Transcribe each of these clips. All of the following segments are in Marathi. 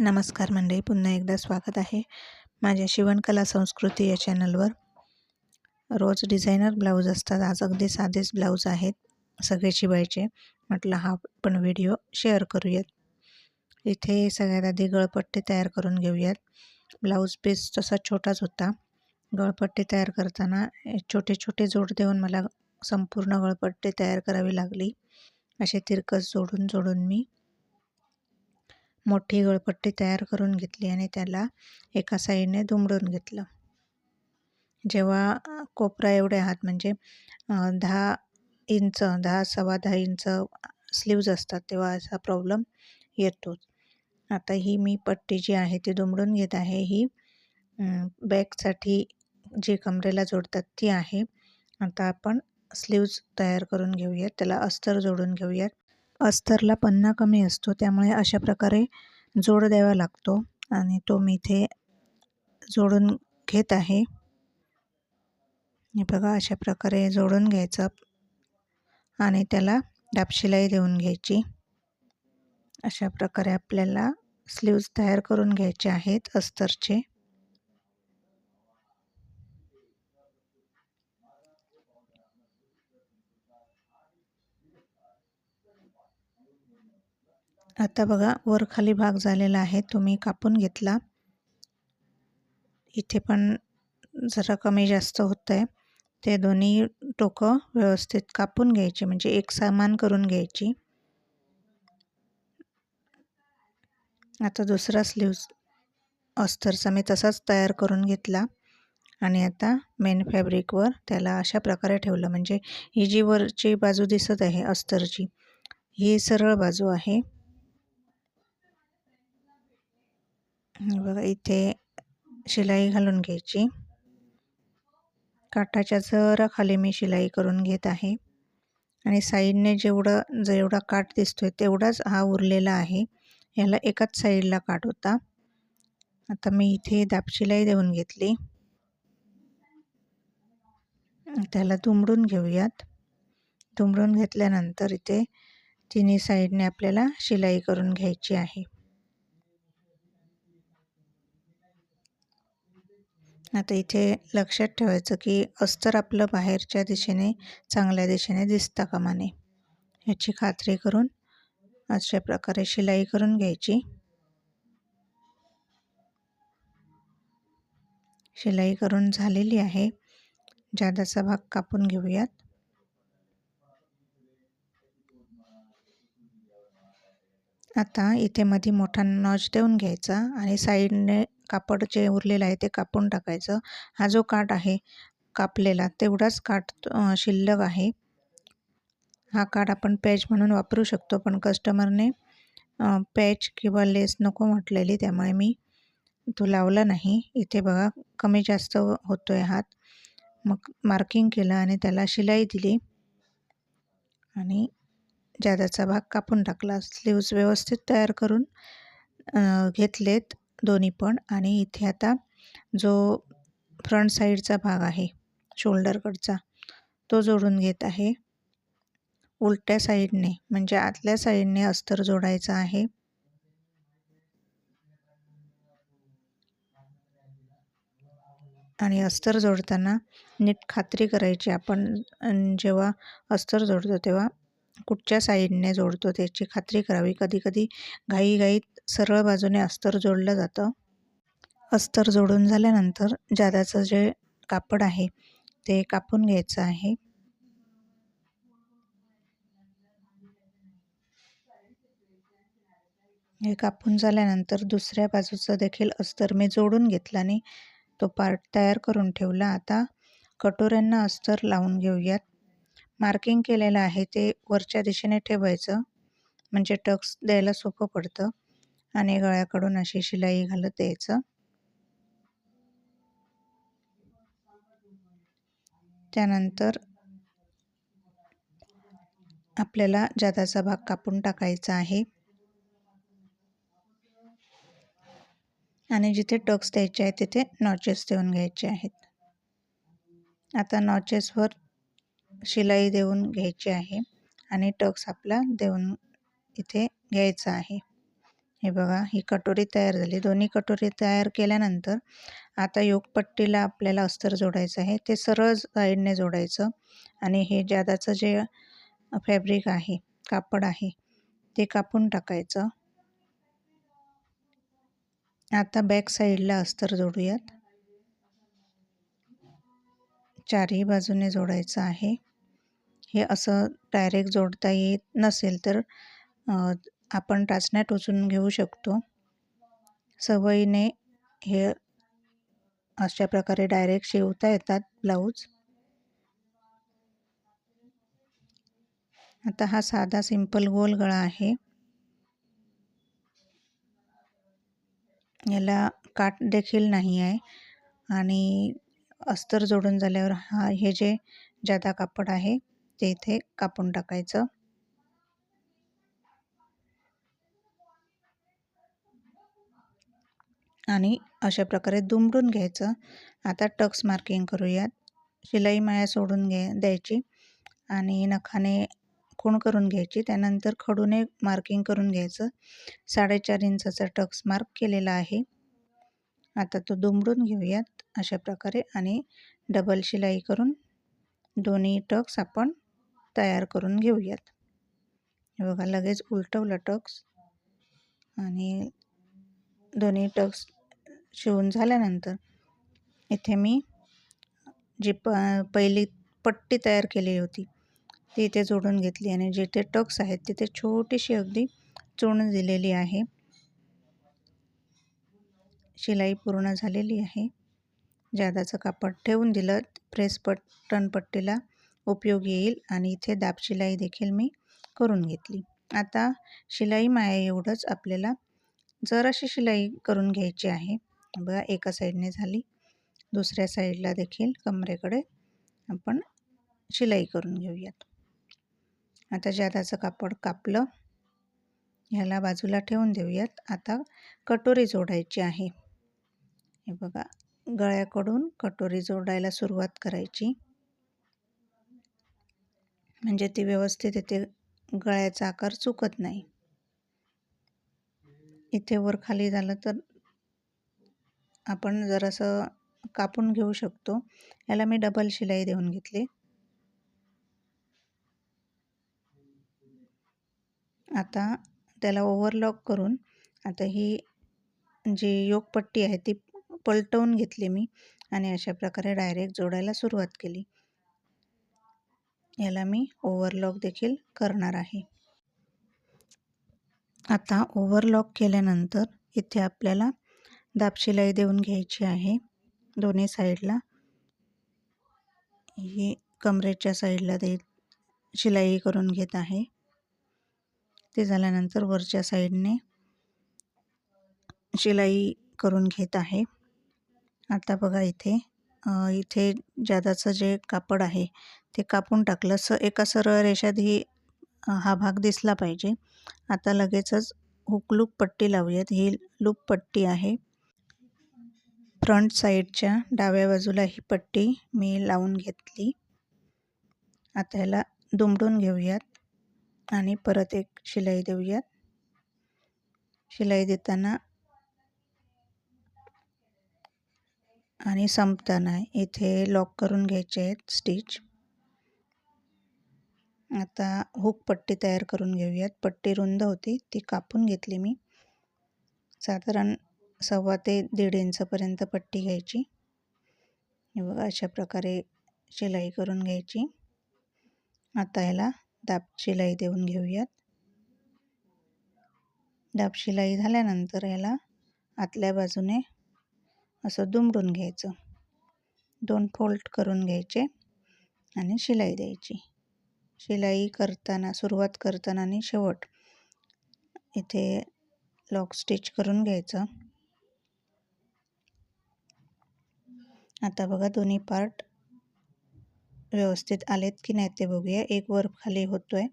नमस्कार मंडळी पुन्हा एकदा स्वागत आहे माझ्या शिवणकला संस्कृती या चॅनलवर. रोज डिझायनर ब्लाऊज असतात आज अगदी साधेच ब्लाऊज आहेत सगळे शिवायचे. म्हटलं हा पण व्हिडिओ शेअर करूयात. इथे सगळ्यात आधी गळपट्टी तयार करून घेऊयात. ब्लाऊज पीस तसा छोटाच होता. गळपट्टी तयार करताना छोटे छोटे जोड देऊन मला संपूर्ण गळपट्टी तयार करावी लागली. असे तिरकस जोडून जोडून मी मोठी गळपट्टी तयार करून घेतली आणि त्याला एका साईडने दुमडून घेतलं. जेव्हा कोपरा एवढे आहात म्हणजे दहा इंच दहा सव्वा दहा इंच स्लीव्ज असतात तेव्हा असा प्रॉब्लेम येतो आता ही मी पट्टी जी आहे ती दुमडून घेत आहे. ही बॅकसाठी जी कमरेला जोडतात ती आहे. आता आपण स्लीव्ज तयार करून घेऊयात. त्याला अस्तर जोडून घेऊयात. अस्तरला पन्ना कमी असतो त्यामुळे अशा प्रकारे जोड द्यावा लागतो आणि तो मी इथे जोडून घेत आहे. हे बघा अशा प्रकारे जोडून घ्यायचं आणि त्याला डापशिलाई देऊन घ्यायची. अशा प्रकारे आपल्याला स्लीव्ज तयार करून घ्यायचे आहेत अस्तरचे. आता बघा वर खाली भाग झालेला आहे तो मी कापून घेतला. इथे पण जरा कमी जास्त होत आहे ते दोन्ही टोकं व्यवस्थित कापून घ्यायचे म्हणजे एक सामान करून घ्यायची. आता दुसरा स्लीव्ज अस्तरचा मी तसाच तयार करून घेतला. आणि आता मेन फॅब्रिकवर त्याला अशा प्रकारे ठेवलं म्हणजे ही जी वरची बाजू दिसत आहे अस्तरची ही सरळ बाजू आहे. बघा इथे शिलाई घालून घ्यायची. काठाच्या जरा खाली मी शिलाई करून घेत आहे. आणि साईडने जेवढं जेवढा काठ दिसतोय तेवढाच हा उरलेला आहे. याला एकाच साईडला काट होता. आता मी इथे दापशिलाई देऊन घेतली. त्याला दुमडून घेऊयात. दुमडून घेतल्यानंतर इथे तिन्ही साईडने आपल्याला शिलाई करून घ्यायची आहे. आता इथे लक्षात ठेवायचं की अस्तर आपलं बाहेरच्या दिशेने चांगल्या दिशेने दिसता कामा नये याची खात्री करून अशा प्रकारे शिलाई करून घ्यायची. शिलाई करून झालेली आहे. जादाचा भाग कापून घेऊयात. आता इथे मध्ये मोठा नॉच देऊन घ्यायचा आणि साईडने कापड जे उरलेलं आहे ते कापून टाकायचं. हा जो काठ आहे कापलेला तेवढाच काठ शिल्लक आहे. हा काठ आपण पॅच म्हणून वापरू शकतो पण कस्टमरने पॅच किंवा लेस नको म्हटलेली त्यामुळे मी तो लावला नाही. इथे बघा कमी जास्त होतो आहे हात. मग मार्किंग केलं आणि त्याला शिलाई दिली. आणि ज्यादाचा भाग कापून टाकला. स्लीव्ज व्यवस्थित तयार करून घेतलेत दोन्ही पण आणि इथे आता जो फ्रंट साईडचा भाग आहे शोल्डरकडचा तो जोडून घेत आहे. उलट्या साईडने म्हणजे आतल्या साईडने अस्तर जोडायचा आहे. आणि अस्तर जोडताना नीट खात्री करायची. आपण जेव्हा अस्तर जोडतो तेव्हा कुठच्या साईडने जोडतो त्याची खात्री करावी. कधीकधी घाईघाईत सरळ बाजूने अस्तर जोडलं जातं. अस्तर जोडून झाल्यानंतर जादाचं जे कापड आहे ते कापून घ्यायचं आहे. हे कापून झाल्यानंतर दुसऱ्या बाजूचं देखील अस्तर मी जोडून घेतला आणि तो पार्ट तयार करून ठेवला. आता कटोऱ्यांना अस्तर लावून घेऊयात. मार्किंग केलेलं आहे ते वरच्या दिशेने ठेवायचं. म्हणजे टक्स द्यायला सोपं पडतं. आणि गळ्याकडून अशी शिलाई घालत द्यायचं. त्यानंतर आपल्याला जादाचा भाग कापून टाकायचा आहे. आणि जिथे टक्स द्यायचे आहेत तिथे नॉचेस देऊन घ्यायचे आहेत. आता नॉचेसवर शिलाई देऊन घ्यायची आहे आणि टक्स आपला देऊन इथे घ्यायचा आहे. हे बघा ही कटोरी तयार झाली. दोन्ही कटोरी तयार केल्यानंतर आता योगपट्टीला आपल्याला अस्तर जोडायचं आहे. ते सरळ साईडने जोडायचं आणि हे जादाचं जे फॅब्रिक आहे कापड आहे ते कापून टाकायचं. आता बॅक साईडला अस्तर जोडूयात. चारही बाजूने जोडायचं आहे. हे असं डायरेक्ट जोडता येत नसेल तर आपण टाचण्या टोचून घेऊ शकतो. सवयीने हे अशा प्रकारे डायरेक्ट शिवता येतात ब्लाऊज आता हा साधा सिंपल गोल गळा आहे. याला काट देखील नाही आहे आणि अस्तर जोडून झाल्यावर हा हे जे जादा कापड आहे ते इथे कापून टाकायचं. आणि अशा प्रकारे दुमडून घ्यायचं. आता टक्स मार्किंग करूयात शिलाई माया सोडून घ्या द्यायची. आणि नखाने खूण करून घ्यायची. त्यानंतर खडूने मार्किंग करून घ्यायचं. साडेचार इंचाचा टक्स मार्क केलेला आहे. आता तो दुमडून घेऊयात अशा प्रकारे. आणि डबल शिलाई करून दोन्ही टक्स आपण तयार करून घेऊयात. हे बघा लगेच उलटवलं टक्स आणि दोन्ही टक्स शिवून झाल्यानंतर इथे मी जी प पहिली पट्टी तयार केलेली होती ती इथे जोडून घेतली आणि जिथे टक्स आहेत तिथे छोटीशी अगदी चोण दिलेली आहे. शिलाई पूर्ण झालेली आहे. जादाचं कापड ठेवून दिलं प्रेस पट टनपट्टीला उपयोग येईल आणि इथे दाब शिलाई देखील मी करून घेतली. आता शिलाई माया एवढंच आपल्याला जराशी शिलाई करून घ्यायची आहे. बघा एका साईडने झाली. दुसऱ्या साईडला देखील कमरेकडे आपण शिलाई करून घेऊयात. आता जादाचं कापड कापलं. ह्याला बाजूला ठेवून देऊयात. आता कटोरी जोडायची आहे. हे बघा गळ्याकडून कटोरी जोडायला सुरुवात करायची. म्हणजे ती व्यवस्थित येते गळ्याचा आकार चुकत नाही. इथे वर खाली झालं तर आपण जरासं कापून घेऊ शकतो. याला मी डबल शिलाई देऊन घेतली. आता त्याला ओव्हरलॉक करून आता ही जी योगपट्टी आहे ती पलटवून घेतली मी आणि अशा प्रकारे डायरेक्ट जोडायला सुरुवात केली. याला मी ओव्हरलॉक देखील करणार आहे. आता ओव्हरलॉक केल्यानंतर इथे आपल्याला दाबशिलाई देऊन घ्यायची आहे. दोन्ही साईडला ही कमरेच्या साईडला दे शिलाई करून घेत आहे. ते झाल्यानंतर वरच्या साईडने शिलाई करून घेत आहे. आता बघा इथे इथे जादाचं जे कापड आहे ते कापून टाकलं. स एका सरळ रेषात ही हा भाग दिसला पाहिजे. आता लगेचच हुक लूप पट्टी लावूयात. ही लूप पट्टी आहे. फ्रंट साईडच्या डाव्या बाजूला ही पट्टी मी लावून घेतली. आता ह्याला दुमडून घेऊयात आणि परत एक शिलाई देऊयात. शिलाई देताना आणि संपताना इथे लॉक करून घ्यायचे आहेत स्टिच आता हुक पट्टी तयार करून घेऊयात. पट्टी रुंद होती ती कापून घेतली मी. साधारण सव्वा ते दीड इंचपर्यंत पट्टी घ्यायची. बघा अशा प्रकारे शिलाई करून घ्यायची. आता याला दाब शिलाई देऊन घेऊयात. दाब शिलाई झाल्यानंतर याला आतल्या बाजूने असं दुमडून घ्यायचं. दोन फोल्ड करून घ्यायचे आणि शिलाई द्यायची. शिलाई करताना सुरुवात करताना आणि शेवट इथे लॉक स्टिच करून घ्यायचं. आता बघा दोन्ही पार्ट व्यवस्थित आलेत की नाही ते बघूया. एक वर खाली होतोय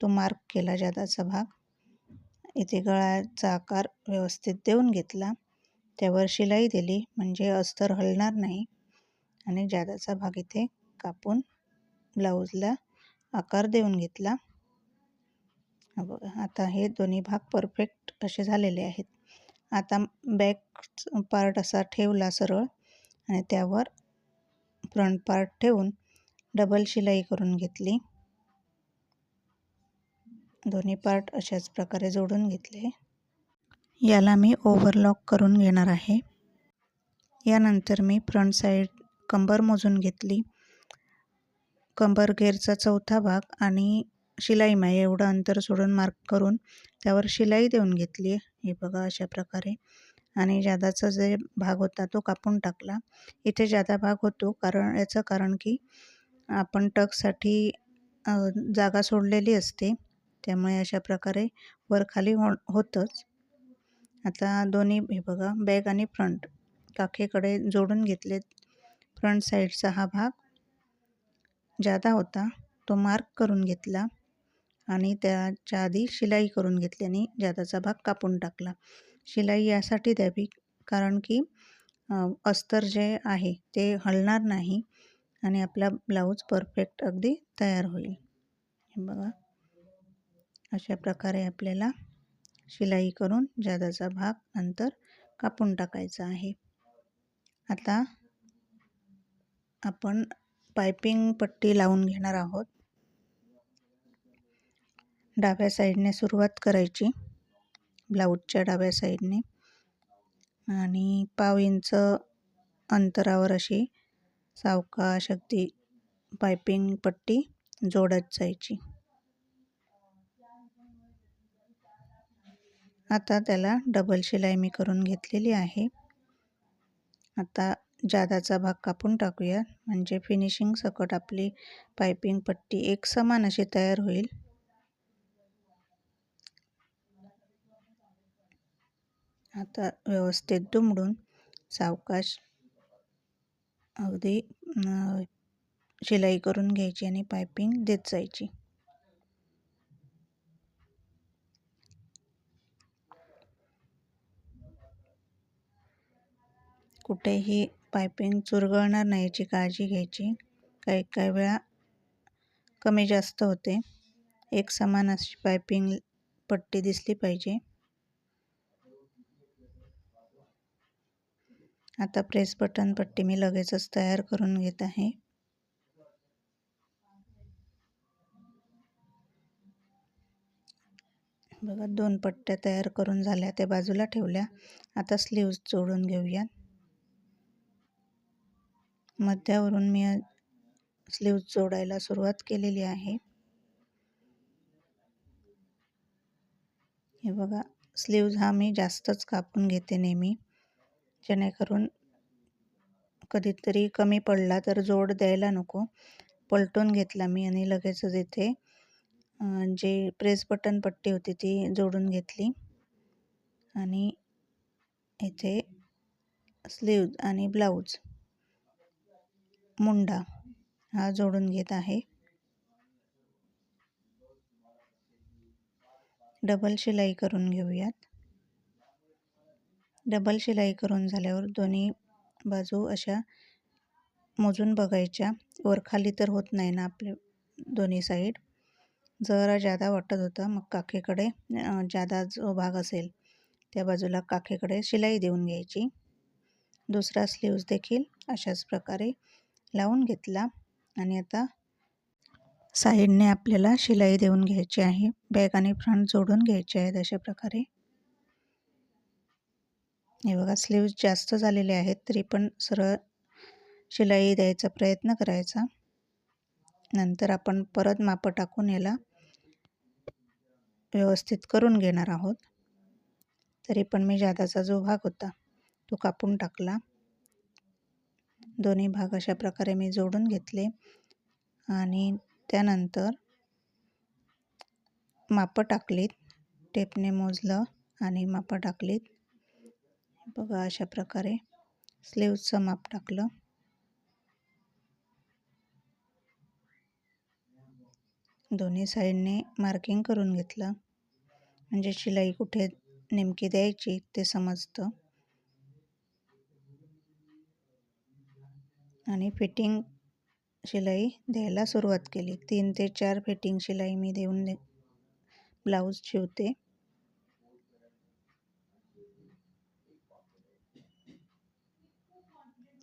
तो मार्क केला जादाचा भाग. इथे गळाचा आकार व्यवस्थित देऊन घेतला. त्यावर शिलाई दिली. म्हणजे अस्तर हलणार नाही. आणि जादाचा भाग इथे कापून ब्लाऊजला आकार देऊन घेतला. बघा आता हे दोन्ही भाग परफेक्ट असे झालेले आहेत. आता बॅक पार्ट असा ठेवला सरळ आणि त्यावर फ्रंट पार्ट ठेवून डबल शिलाई करून घेतली. दोन्ही पार्ट अशाच प्रकारे जोडून घेतले. याला मी ओव्हरलॉक करून घेणार आहे. यानंतर मी फ्रंट साईड कंबर मोजून घेतली. कंबर घेरचा चौथा भाग आणि शिलाई माय एवढं अंतर सोडून मार्क करून त्यावर शिलाई देऊन घेतली हे बघा अशा प्रकारे. आणि जादाचा जे भाग होता तो कापून टाकला. इथे जादा भाग होतो कारण याचं कारण की आपण टकसाठी जागा सोडलेली असते. त्यामुळे अशा प्रकारे वर खाली हो होतंच. आता दोन्ही हे बघा बॅग आणि फ्रंट. काखेकडे जोडून घेतलेत. फ्रंट साईडचा हा भाग जादा होता तो मार्क करून घेतला आणि त्याच्या आधी शिलाई करून घेतली आणि जादाचा भाग कापून टाकला. शिलाई यासाठी द्यावी कारण की अस्तर जे आहे ते हलणार नाही आणि आपला ब्लाऊज परफेक्ट अगदी तयार होईल. हे बघा. अशा प्रकारे आपल्याला शिलाई करून जादाचा भाग नंतर कापून टाकायचा आहे. आता आपण पायपिंग पट्टी लावून घेणार आहोत. डाव्या साईडने सुरुवात करायची. ब्लाऊजच्या डाव्या साईडने. आणि पाव इंच अंतरावर अशी सावकाश अगदी पायपिंग पट्टी जोडत जायची. आता त्याला डबल शिलाई मी करून घेतलेली आहे. आता जादाचा भाग कापून टाकूया. म्हणजे फिनिशिंग सकट आपली पायपिंग पट्टी एक समान अशी तयार होईल. आता व्यवस्थित दुमडून सावकाश अगदी शिलाई करून घ्यायची आणि पायपिंग देत जायची. कुठेही पायपिंग चुरगळणार नाही याची काळजी घ्यायची. काही काही वेळा कमी जास्त होते. एक समान अशी पायपिंग पट्टी दिसली पाहिजे. आता प्रेस बटन पट्टी मी लगेचच तयार करून घेत आहे. बघा दोन पट्ट्या तयार करून झाल्या त्या बाजूला ठेवल्या. आता स्लीव्ज जोडून घेऊयात. मध्यावरून मी स्लीव्ज जोडायला सुरुवात केलेली आहे. हे बघा स्लीव्ज हा मी जास्तच कापून घेते नेहमी. जेणेकरून कधीतरी कमी पडला तर जोड द्यायला नको. पलटून घेतला मी आणि लगेचच इथे जे प्रेस बटन पट्टी होती ती जोडून घेतली. आणि इथे स्लीव्ज आणि ब्लाऊज. मुंडा हा जोडून घेत आहे. डबल शिलाई करून घेऊयात. डबल शिलाई करून झाल्यावर दोन्ही बाजू अशा मोजून बघायच्या. वर खाली तर होत नाही ना आपले दोन्ही साईड. जरा जादा वाटत होतं मग काखेकडे जादा जो भाग असेल त्या बाजूला काखेकडे शिलाई देऊन घ्यायची. दुसरा स्लीव्ज देखील अशाच प्रकारे लावून घेतला आणि आता साईडने आपल्याला शिलाई देऊन घ्यायची आहे. बॅक आणि फ्रंट जोडून घ्यायचे आहेत अशा प्रकारे. हे बघा स्लीव्ज जास्त झालेले आहेत तरी पण सरळ शिलाई द्यायचा प्रयत्न करायचा. नंतर आपण परत मापं टाकून याला व्यवस्थित करून घेणार आहोत. तरी पण मी जादाचा जो भाग होता तो कापून टाकला. दोन्ही भाग अशा प्रकारे मी जोडून घेतले. आणि त्यानंतर मापं टाकलीत. टेपने मोजलं आणि मापं टाकलीत. बघा अशा प्रकारे स्लीवचं माप टाकलं. दोन्ही साईडने मार्किंग करून घेतलं. म्हणजे शिलाई कुठे नेमकी द्यायची ते समजतं. आणि फिटिंग शिलाई द्यायला सुरुवात केली. तीन ते चार फिटिंग शिलाई मी देऊन दे ब्लाऊज शिवते.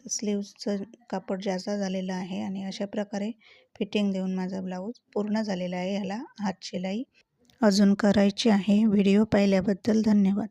स्लीव्सचं कापड जास्त झालेलं आहे आणि अशा प्रकारे फिटिंग देऊन माझा ब्लाऊज पूर्ण झालेला आहे. ह्याला हात शिलाई अजून करायची आहे. व्हिडिओ पाहिल्याबद्दल धन्यवाद.